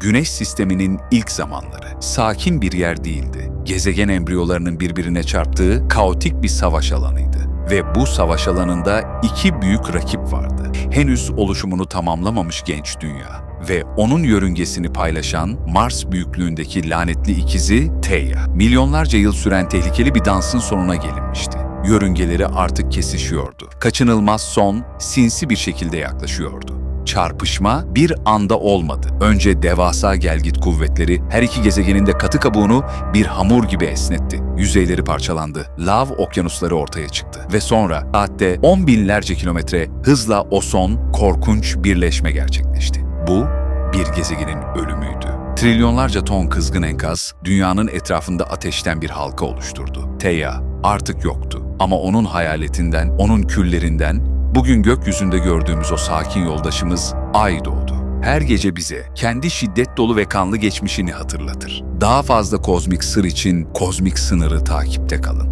Güneş sisteminin ilk zamanları. Sakin bir yer değildi. Gezegen embriyolarının birbirine çarptığı kaotik bir savaş alanıydı. Ve bu savaş alanında iki büyük rakip vardı. Henüz oluşumunu tamamlamamış genç dünya ve onun yörüngesini paylaşan Mars büyüklüğündeki lanetli ikizi Theia. Milyonlarca yıl süren tehlikeli bir dansın sonuna gelinmişti. Yörüngeleri artık kesişiyordu. Kaçınılmaz son sinsi bir şekilde yaklaşıyordu. Çarpışma bir anda olmadı. Önce devasa gelgit kuvvetleri her iki gezegenin de katı kabuğunu bir hamur gibi esnetti. Yüzeyleri parçalandı. Lav okyanusları ortaya çıktı. Ve sonra saatte on binlerce kilometre hızla o son korkunç birleşme gerçekleşti. Bu bir gezegenin ölümüydü. Trilyonlarca ton kızgın enkaz dünyanın etrafında ateşten bir halka oluşturdu. Theia artık yoktu. Ama onun hayaletinden, onun küllerinden bugün gökyüzünde gördüğümüz o sakin yoldaşımız Ay doğdu. Her gece bize kendi şiddet dolu ve kanlı geçmişini hatırlatır. Daha fazla kozmik sır için kozmik sınırı takipte kalın.